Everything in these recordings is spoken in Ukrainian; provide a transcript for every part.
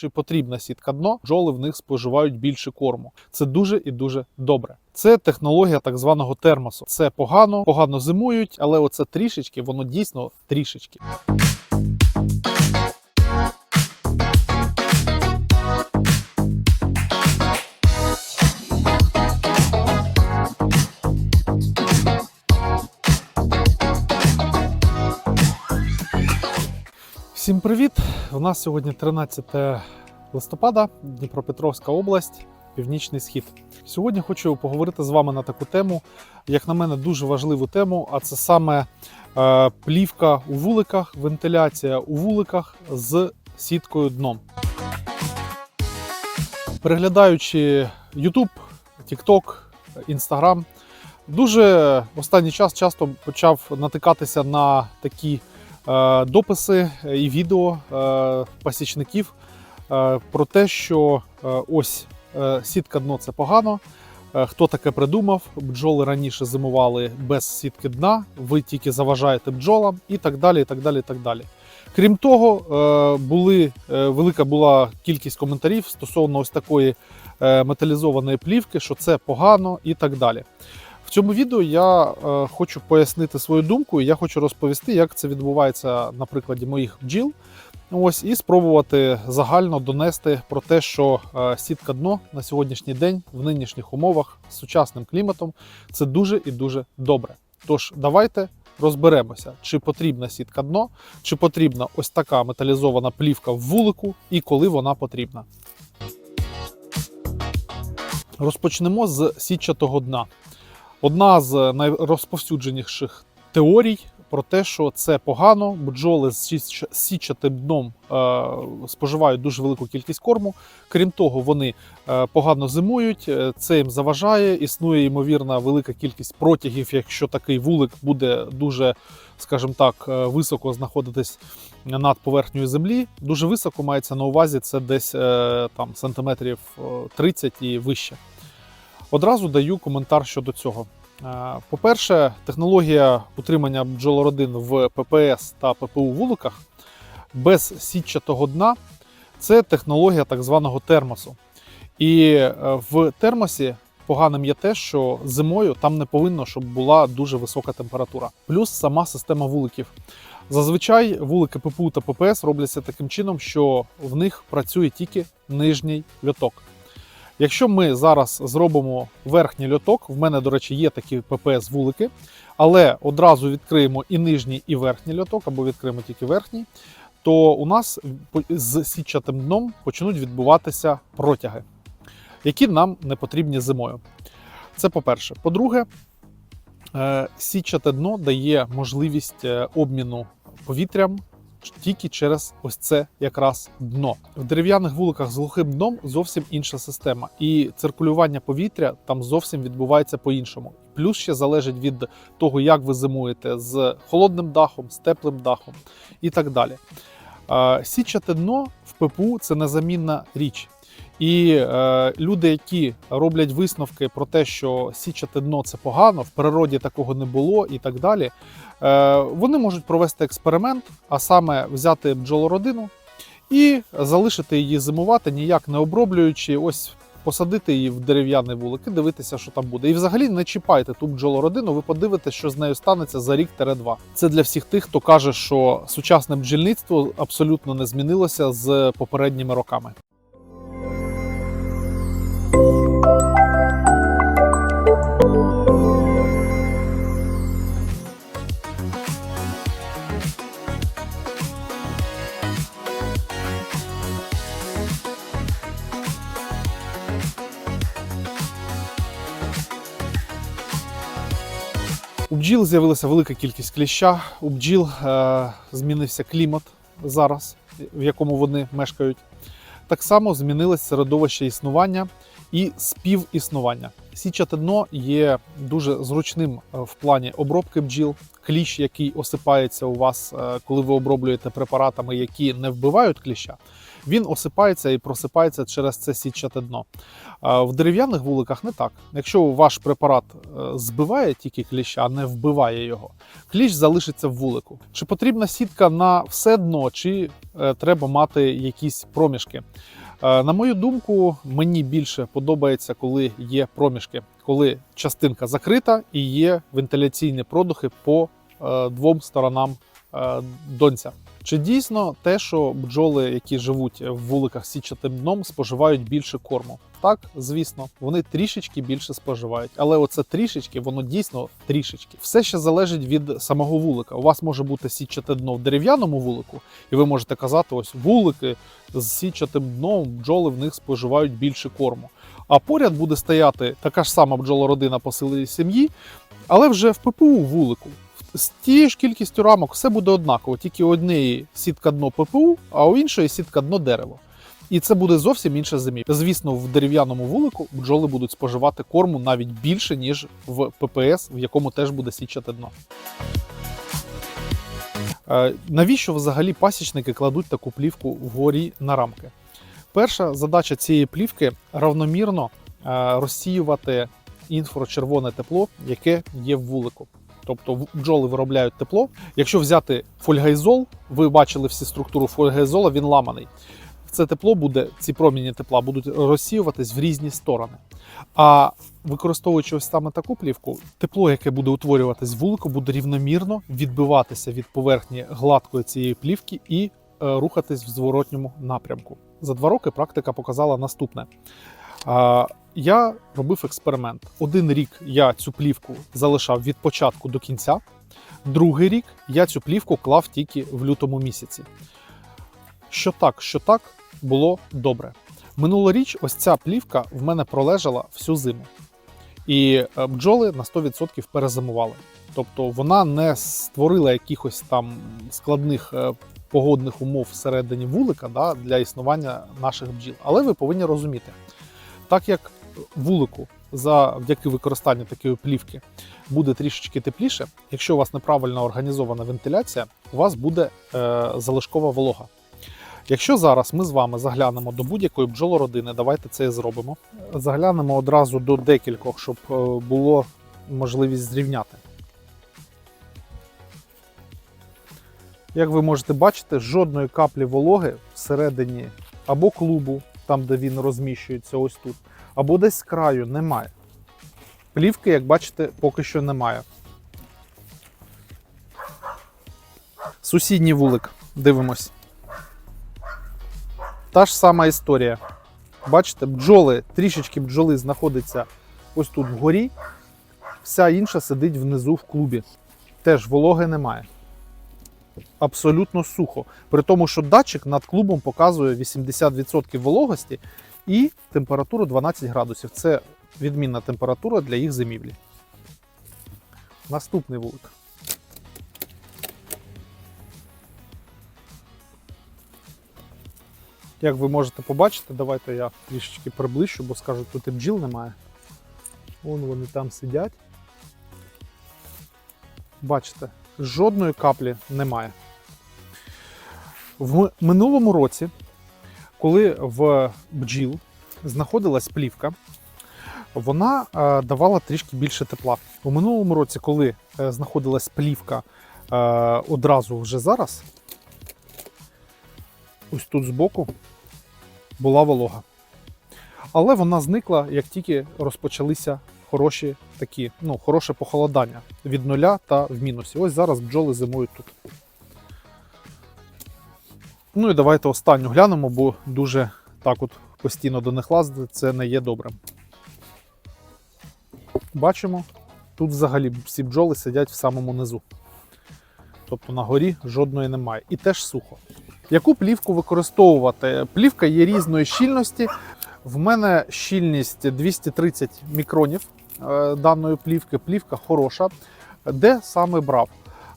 чи потрібна сітка дно, бджоли в них споживають більше корму. Це дуже і дуже добре. Це технологія так званого термосу. Це погано, погано зимують, але оце трішечки, воно дійсно трішечки. Всім привіт! У нас сьогодні 13 листопада, Дніпропетровська область, Північний Схід. Сьогодні хочу поговорити з вами на таку тему, як на мене, дуже важливу тему, а це саме е, плівка у вуликах, вентиляція у вуликах з сіткою дном. Переглядаючи YouTube, TikTok, Instagram, дуже останній час часто почав натикатися на такі дописи і відео е, пасічників е, про те, що е, ось е, сітка дно це погано. е, Хто таке придумав? Бджоли раніше зимували без сітки дна, ви тільки заважаєте бджолам і так далі. і так далі, і так далі. Крім того, е, були, е, велика була кількість коментарів стосовно ось такої е, металізованої плівки, що це погано і так далі. Цьому відео я е, хочу пояснити свою думку, і я хочу розповісти, як це відбувається на прикладі моїх бджіл. Ось і спробувати загально донести про те, що е, сітка дно на сьогоднішній день в нинішніх умовах з сучасним кліматом це дуже і дуже добре. Тож давайте розберемося, чи потрібна сітка дно, чи потрібна ось така металізована плівка в вулику, і коли вона потрібна. Розпочнемо з сітчатого дна. Одна з найрозповсюдженіших теорій про те, що це погано, бджоли з січатим дном е, споживають дуже велику кількість корму. Крім того, вони е, погано зимують, е, це їм заважає. Існує ймовірна велика кількість протягів, якщо такий вулик буде дуже, скажімо так, е, високо знаходитись над поверхнею землі. Дуже високо мається на увазі це десь е, там сантиметрів е, 30 і вище. Одразу даю коментар щодо цього. Е, По-перше, технологія утримання бджолородин в ППС та ППУ вуликах без сітчатого дна це технологія так званого термосу. І е, в термосі поганим є те, що зимою там не повинно, щоб була дуже висока температура. Плюс сама система вуликів. Зазвичай вулики ППУ та ППС робляться таким чином, що в них працює тільки нижній льоток. Якщо ми зараз зробимо верхній льоток, в мене, до речі, є такі ППС вулики, але одразу відкриємо і нижній, і верхній льоток, або відкриємо тільки верхній, то у нас з сітчатим дном почнуть відбуватися протяги, які нам не потрібні зимою. Це по-перше. По-друге, е, сітчате дно дає можливість е, обміну повітрям тільки через ось це якраз дно. В дерев'яних вуликах з глухим дном зовсім інша система, і циркулювання повітря там зовсім відбувається по-іншому. Плюс ще залежить від того, як ви зимуєте з холодним дахом, з теплим дахом і так далі. Січате дно в ППУ це незамінна річ. І е, люди, які роблять висновки про те, що січате дно це погано, в природі такого не було і так далі, е, вони можуть провести експеримент, а саме взяти бджолородину і залишити її зимувати, ніяк не оброблюючи, ось посадити її в дерев'яний вулик і дивитися, що там буде. І взагалі не чіпайте ту бджолородину, ви подивитесь, що з нею станеться за рік-два. Це для всіх тих, хто каже, що сучасне бджільництво абсолютно не змінилося з попередніми роками. Бджіл з'явилася велика кількість кліща. У бджіл е, змінився клімат зараз, в якому вони мешкають. Так само змінилось середовище існування і співіснування. Січате дно є дуже зручним е, в плані обробки бджіл. Кліщ, який осипається у вас, е, коли ви оброблюєте препаратами, які не вбивають кліща, він осипається і просипається через це сітчате дно. В дерев'яних вуликах не так. Якщо ваш препарат е, збиває тільки кліща, а не вбиває його, кліщ залишиться в вулику. Чи потрібна сітка на все дно, чи е, треба мати якісь проміжки? Е, На мою думку, мені більше подобається, коли є проміжки, коли частинка закрита і є вентиляційні продухи по двом сторонам донця. Чи дійсно те, що бджоли, які живуть в вуликах з сітчатим дном, споживають більше корму? Так, звісно, вони трішечки більше споживають, але оце трішечки, воно дійсно трішечки. Все ще залежить від самого вулика. У вас може бути сітчате дно в дерев'яному вулику, і ви можете казати, ось вулики з сітчатим дном, бджоли в них споживають більше корму. А поряд буде стояти така ж сама бджолородина по силі сім'ї, але вже в ППУ вулику. З тією ж кількістю рамок все буде однаково, тільки у однієї сітка дно ППУ, а у іншої сітка дно дерево. І це буде зовсім інша зимі. Звісно, в дерев'яному вулику бджоли будуть споживати корму навіть більше, ніж в ППС, в якому теж буде січати дно. Е, Навіщо взагалі пасічники кладуть таку плівку вгорі на рамки? Перша задача цієї плівки равномірно е, розсіювати інфрачервоне тепло, яке є в вулику. Тобто бджоли виробляють тепло. Якщо взяти фольгайзол, ви бачили всі структуру фольгайзола, він ламаний. Це тепло буде, ці проміні тепла будуть розсіюватись в різні сторони. А використовуючи ось саме таку плівку, тепло, яке буде утворюватись вулику, буде рівномірно відбиватися від поверхні гладкої цієї плівки і е, рухатись в зворотньому напрямку. За два роки практика показала наступне. Я робив експеримент. Один рік я цю плівку залишав від початку до кінця. Другий рік я цю плівку клав тільки в лютому місяці. Що так, що так, було добре. Минулоріч ось ця плівка в мене пролежала всю зиму. І е, бджоли на 100% перезимували. Тобто вона не створила якихось там складних е, погодних умов всередині вулика да, для існування наших бджіл. Але ви повинні розуміти, так як вулику завдяки використанню такої плівки буде трішечки тепліше, якщо у вас неправильно організована вентиляція, у вас буде е, залишкова волога. Якщо зараз ми з вами заглянемо до будь-якої бджолородини, давайте це і зробимо. Заглянемо одразу до декількох, щоб е, було можливість зрівняти. Як ви можете бачити, жодної каплі вологи всередині або клубу, там де він розміщується, ось тут, або десь з краю немає. Плівки, як бачите, поки що немає. Сусідній вулик. Дивимось. Та ж сама історія. Бачите, бджоли, трішечки бджоли знаходиться ось тут вгорі, вся інша сидить внизу в клубі. Теж вологи немає. Абсолютно сухо. При тому, що датчик над клубом показує 80% вологості і температуру 12 градусів. Це відмінна температура для їх зимівлі. Наступний вулик. Як ви можете побачити, давайте я трішечки приближу, бо скажу, тут і бджіл немає. Вон вони там сидять. Бачите, жодної каплі немає. В минулому році, коли в бджіл знаходилась плівка, вона е, давала трішки більше тепла. У минулому році, коли е, знаходилась плівка е, одразу вже зараз, ось тут збоку була волога. Але вона зникла, як тільки розпочалися хороші такі, ну, хороше похолодання від нуля та в мінусі. Ось зараз бджоли зимують тут. Ну і давайте останню глянемо, бо дуже так от постійно до них лазити, це не є добре. Бачимо, тут взагалі всі бджоли сидять в самому низу. Тобто на горі жодної немає. І теж сухо. Яку плівку використовувати? Плівка є різної щільності. В мене щільність 230 мікронів е, даної плівки. Плівка хороша. Де саме брав?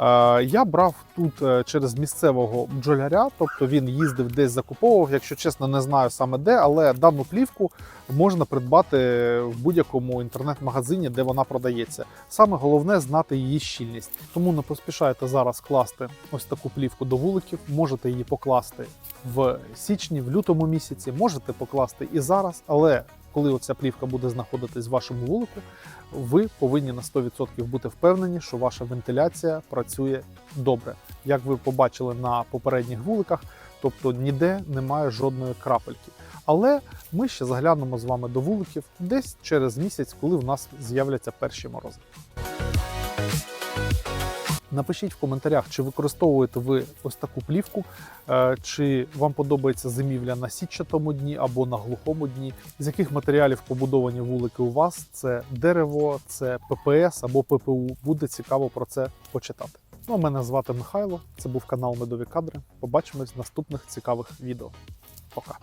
Е, Я брав тут е, через місцевого бджоляря, тобто він їздив десь закуповував. Якщо чесно, не знаю саме де, але дану плівку можна придбати в будь-якому інтернет-магазині, де вона продається. Саме головне знати її щільність. Тому не поспішайте зараз класти ось таку плівку до вуликів. Можете її покласти в січні, в лютому місяці, можете покласти і зараз, але коли оця плівка буде знаходитись в вашому вулику, ви повинні на 100% бути впевнені, що ваша вентиляція працює добре. Як ви побачили на попередніх вуликах, тобто ніде немає жодної крапельки. Але ми ще заглянемо з вами до вуликів десь через місяць, коли в нас з'являться перші морози. Напишіть в коментарях, чи використовуєте ви ось таку плівку, е, чи вам подобається зимівля на сітчатому дні або на глухому дні. З яких матеріалів побудовані вулики у вас? Це дерево, це ППС або ППУ. Буде цікаво про це почитати. Ну, а мене звати Михайло. Це був канал Медові Кадри. Побачимось в наступних цікавих відео. Пока.